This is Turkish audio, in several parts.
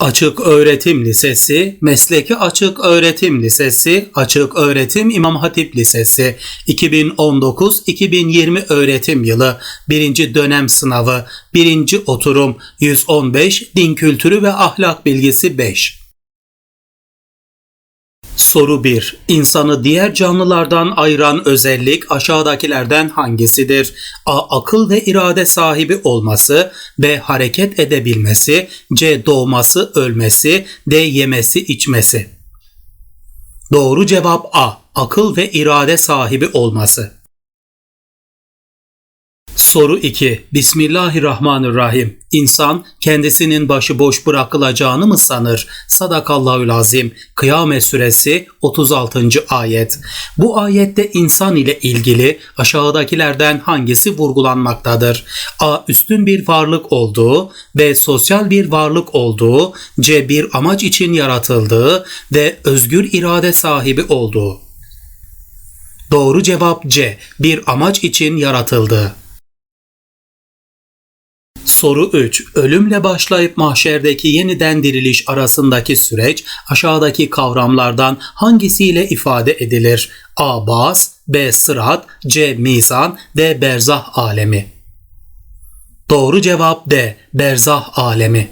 Açık Öğretim Lisesi, Mesleki Açık Öğretim Lisesi, Açık Öğretim İmam Hatip Lisesi 2019-2020 öğretim yılı 1. dönem sınavı 1. oturum 115 Din Kültürü ve Ahlak Bilgisi 5 Soru 1. İnsanı diğer canlılardan ayıran özellik aşağıdakilerden hangisidir? A. Akıl ve irade sahibi olması, B. Hareket edebilmesi, C. Doğması, ölmesi, D. Yemesi, içmesi. Doğru cevap A. Akıl ve irade sahibi olması. Soru 2. Bismillahirrahmanirrahim. İnsan kendisinin başıboş bırakılacağını mı sanır? Sadakallahül azim. Kıyamet suresi 36. ayet. Bu ayette insan ile ilgili aşağıdakilerden hangisi vurgulanmaktadır? A. Üstün bir varlık olduğu, B. Sosyal bir varlık olduğu, C. Bir amaç için yaratıldığı ve özgür irade sahibi olduğu. Doğru cevap C. Bir amaç için yaratıldığı. Soru 3. Ölümle başlayıp mahşerdeki yeniden diriliş arasındaki süreç aşağıdaki kavramlardan hangisiyle ifade edilir? A. Bas, B. Sırat, C. Mizan, D. Berzah alemi. Doğru cevap D. Berzah alemi.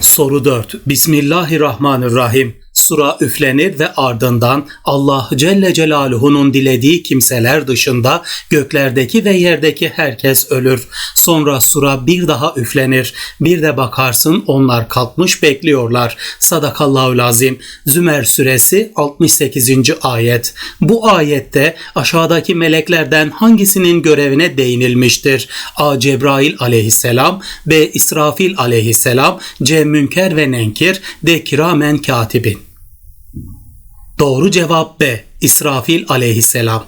Soru 4. Bismillahirrahmanirrahim. Sura üflenir ve ardından Allah Celle Celaluhu'nun dilediği kimseler dışında göklerdeki ve yerdeki herkes ölür. Sonra sura bir daha üflenir. Bir de bakarsın onlar kalkmış bekliyorlar. Sadakallahu lazim. Zümer suresi 68. ayet. Bu ayette aşağıdaki meleklerden hangisinin görevine değinilmiştir? A. Cebrail aleyhisselam, B. İsrafil aleyhisselam, C. Münker ve Nenkir, D. Kiramen katibin. Doğru cevap B. İsrafil aleyhisselam.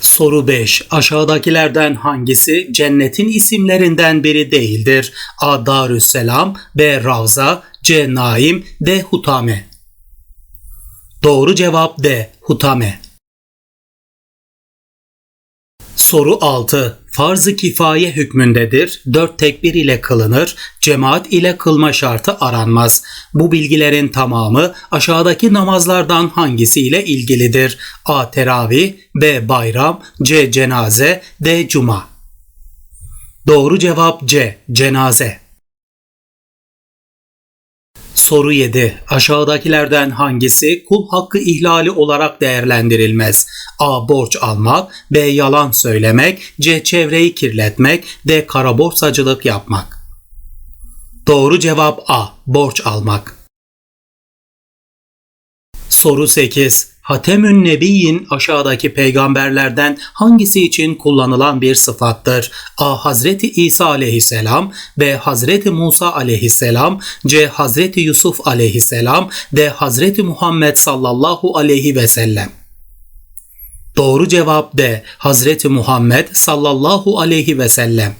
Soru 5. Aşağıdakilerden hangisi cennetin isimlerinden biri değildir? A. Darüsselam B. Ravza C. Naim D. Hutame Doğru cevap D. Hutame Soru 6. Farz-ı kifaye hükmündedir. Dört tekbir ile kılınır. Cemaat ile kılma şartı aranmaz. Bu bilgilerin tamamı aşağıdaki namazlardan hangisiyle ilgilidir? A. Teravih B. Bayram C. Cenaze D. Cuma Doğru cevap C. Cenaze Soru 7. Aşağıdakilerden hangisi kul hakkı ihlali olarak değerlendirilmez? A. Borç almak B. Yalan söylemek C. Çevreyi kirletmek D. Kara borsacılık yapmak Doğru cevap A. Borç almak Soru 8. Hatemün Nebiyin aşağıdaki peygamberlerden hangisi için kullanılan bir sıfattır? A. Hazreti İsa aleyhisselam B. Hazreti Musa aleyhisselam C. Hazreti Yusuf aleyhisselam D. Hazreti Muhammed sallallahu aleyhi ve sellem Doğru cevap D. Hazreti Muhammed sallallahu aleyhi ve sellem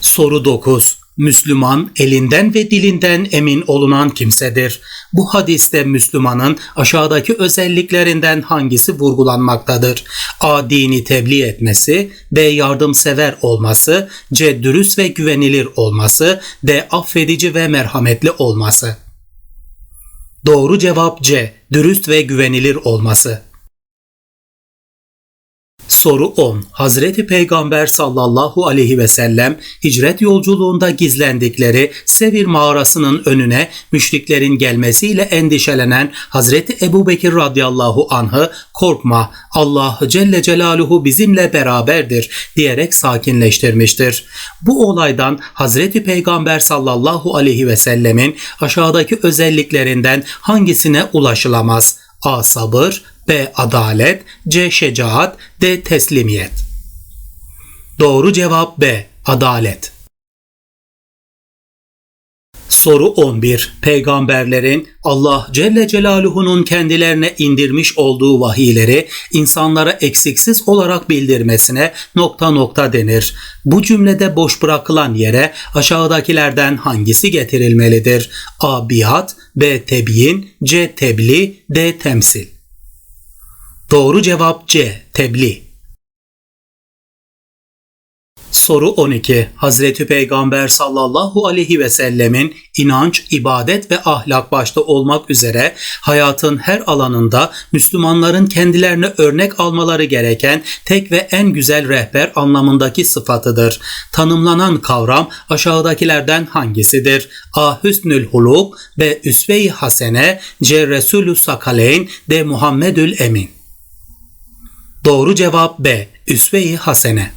Soru 9. Müslüman elinden ve dilinden emin olunan kimsedir. Bu hadiste Müslümanın aşağıdaki özelliklerinden hangisi vurgulanmaktadır? A. Dini tebliğ etmesi, B. Yardımsever olması, C. Dürüst ve güvenilir olması, D. Affedici ve merhametli olması. Doğru cevap C. Dürüst ve güvenilir olması. Soru 10. Hazreti Peygamber sallallahu aleyhi ve sellem hicret yolculuğunda gizlendikleri Sevir mağarasının önüne müşriklerin gelmesiyle endişelenen Hazreti Ebu Bekir radıyallahu anh'ı korkma Allah Celle Celaluhu bizimle beraberdir diyerek sakinleştirmiştir. Bu olaydan Hazreti Peygamber sallallahu aleyhi ve sellemin aşağıdaki özelliklerinden hangisine ulaşılamaz? A. Sabır B. Adalet C. Şecaat D. Teslimiyet Doğru cevap B. Adalet Soru 11. Peygamberlerin Allah Celle Celaluhu'nun kendilerine indirmiş olduğu vahiyleri insanlara eksiksiz olarak bildirmesine nokta nokta denir. Bu cümlede boş bırakılan yere aşağıdakilerden hangisi getirilmelidir? A. Biat B. Tebyin C. Tebliğ D. Temsil Doğru cevap C. Tebliğ Soru 12. Hazreti Peygamber sallallahu aleyhi ve sellemin inanç, ibadet ve ahlak başta olmak üzere hayatın her alanında Müslümanların kendilerine örnek almaları gereken tek ve en güzel rehber anlamındaki sıfatıdır. Tanımlanan kavram aşağıdakilerden hangisidir? A. Hüsnül huluk B. Üsve-i Hasene C. Resulü Sakaleyn D. Muhammedül Emin Doğru cevap B. Üsve-i Hasene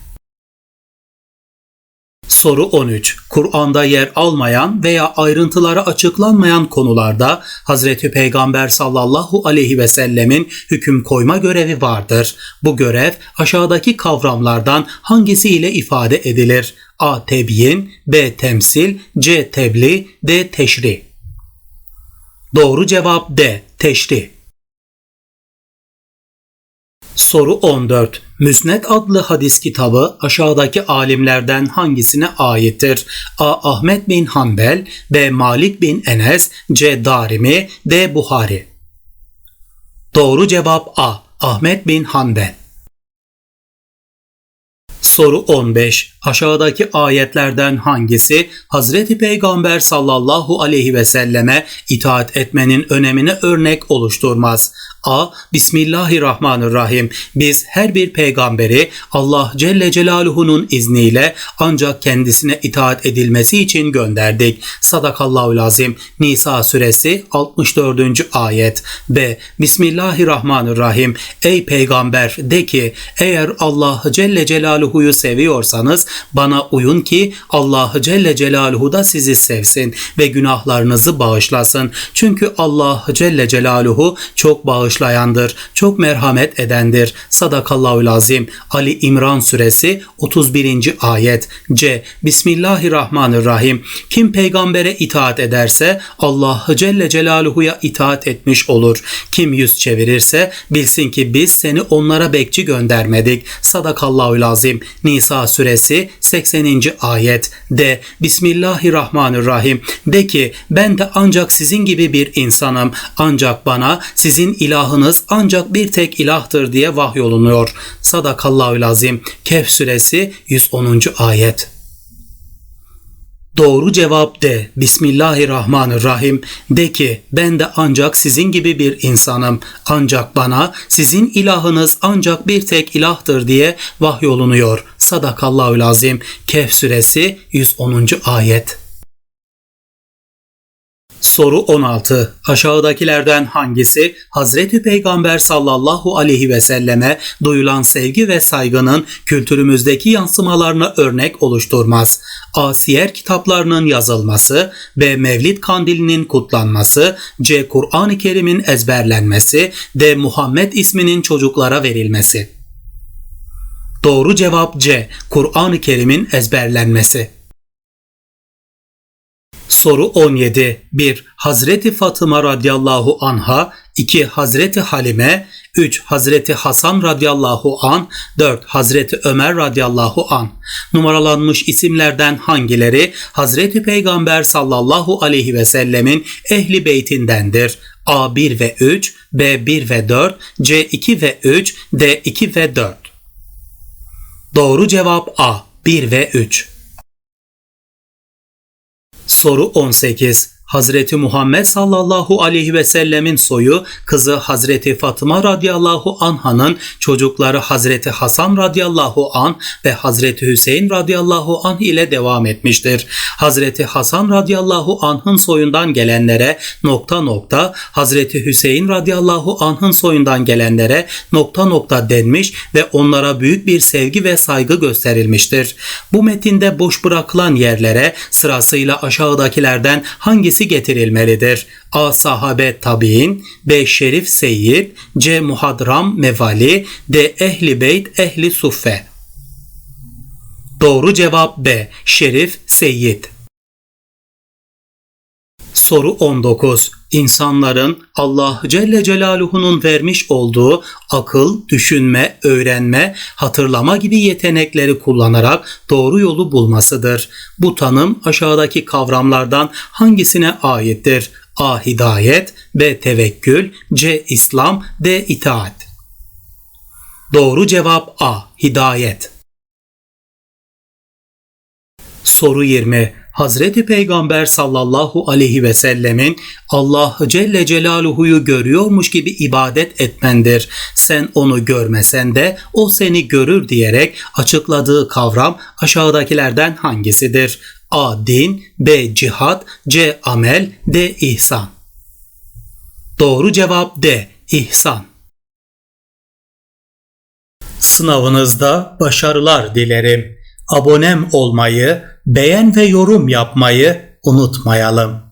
Soru 13. Kur'an'da yer almayan veya ayrıntıları açıklanmayan konularda Hazreti Peygamber sallallahu aleyhi ve sellemin hüküm koyma görevi vardır. Bu görev aşağıdaki kavramlardan hangisiyle ifade edilir? A. Tebyin B. Temsil C. Tebliğ D. Teşri Doğru cevap D. Teşri Soru 14. Müsned adlı hadis kitabı aşağıdaki alimlerden hangisine aittir? A. Ahmet bin Hanbel B. Malik bin Enes C. Darimi D. Buhari Doğru cevap A. Ahmet bin Hanbel Soru 15. Aşağıdaki ayetlerden hangisi Hazreti Peygamber sallallahu aleyhi ve selleme itaat etmenin önemine örnek oluşturmaz? A. Bismillahirrahmanirrahim. Biz her bir peygamberi Allah Celle Celaluhu'nun izniyle ancak kendisine itaat edilmesi için gönderdik. Sadakallahu lazim. Nisa suresi 64. ayet. B. Bismillahirrahmanirrahim. Ey peygamber de ki eğer Allah Celle Celaluhu'yu seviyorsanız bana uyun ki Allah Celle Celaluhu da sizi sevsin ve günahlarınızı bağışlasın. Çünkü Allah Celle Celaluhu çok bağışlayandır, çok merhamet edendir. Sadakallahu lazim. Ali İmran suresi 31. ayet. C. Bismillahirrahmanirrahim. Kim peygambere itaat ederse Allah Celle Celaluhu'ya itaat etmiş olur. Kim yüz çevirirse bilsin ki biz seni onlara bekçi göndermedik. Sadakallahu lazim. Nisa suresi 80. ayet. De Bismillahirrahmanirrahim. De ki ben de ancak sizin gibi bir insanım. Ancak bana sizin ilahınız ancak bir tek ilahtır diye vahyolunuyor. Sadakallahu lazim. Kehf suresi 110. ayet. Doğru cevap de Bismillahirrahmanirrahim. De ki ben de ancak sizin gibi bir insanım. Ancak bana sizin ilahınız ancak bir tek ilahtır diye vahyolunuyor. Sadakallahu lazim. Kehf suresi 110. ayet. Soru 16. Aşağıdakilerden hangisi Hazreti Peygamber sallallahu aleyhi ve selleme duyulan sevgi ve saygının kültürümüzdeki yansımalarına örnek oluşturmaz? A. Siyer kitaplarının yazılması B. Mevlid kandilinin kutlanması C. Kur'an-ı Kerim'in ezberlenmesi D. Muhammed isminin çocuklara verilmesi Doğru cevap C. Kur'an-ı Kerim'in ezberlenmesi. Soru 17. 1. Hazreti Fatıma radıyallahu anha 2. Hazreti Halime 3. Hazreti Hasan radıyallahu an 4. Hazreti Ömer radıyallahu an Numaralanmış isimlerden hangileri Hazreti Peygamber sallallahu aleyhi ve sellemin ehli beytindendir? A 1 ve 3, B 1 ve 4, C 2 ve 3, D 2 ve 4. Doğru cevap A 1 ve 3. Soru 18. Hazreti Muhammed sallallahu aleyhi ve sellemin soyu kızı Hazreti Fatıma radıyallahu anhanın çocukları Hazreti Hasan radıyallahu an ve Hazreti Hüseyin radıyallahu anh ile devam etmiştir. Hazreti Hasan radıyallahu anh'ın soyundan gelenlere nokta nokta, Hazreti Hüseyin radıyallahu anh'ın soyundan gelenlere nokta nokta denmiş ve onlara büyük bir sevgi ve saygı gösterilmiştir. Bu metinde boş bırakılan yerlere sırasıyla aşağıdakilerden hangisi getirilmelidir? A. Sahabe tabi'in B. Şerif seyyid C. Muhadram mevali D. Ehli beyt ehli suffe Doğru cevap B. Şerif seyyid Soru 19. İnsanların Allah Celle Celaluhu'nun vermiş olduğu akıl, düşünme, öğrenme, hatırlama gibi yetenekleri kullanarak doğru yolu bulmasıdır. Bu tanım aşağıdaki kavramlardan hangisine aittir? A. Hidayet B. Tevekkül C. İslam D. İtaat Doğru cevap A. Hidayet Soru 20. Hazreti Peygamber sallallahu aleyhi ve sellemin Allah Celle Celaluhu'yu görüyormuş gibi ibadet etmendir. Sen onu görmesen de o seni görür diyerek açıkladığı kavram aşağıdakilerden hangisidir? A. Din B. Cihat C. Amel D. İhsan Doğru cevap D. İhsan Sınavınızda başarılar dilerim. Abonem olmayı, beğen ve yorum yapmayı unutmayalım.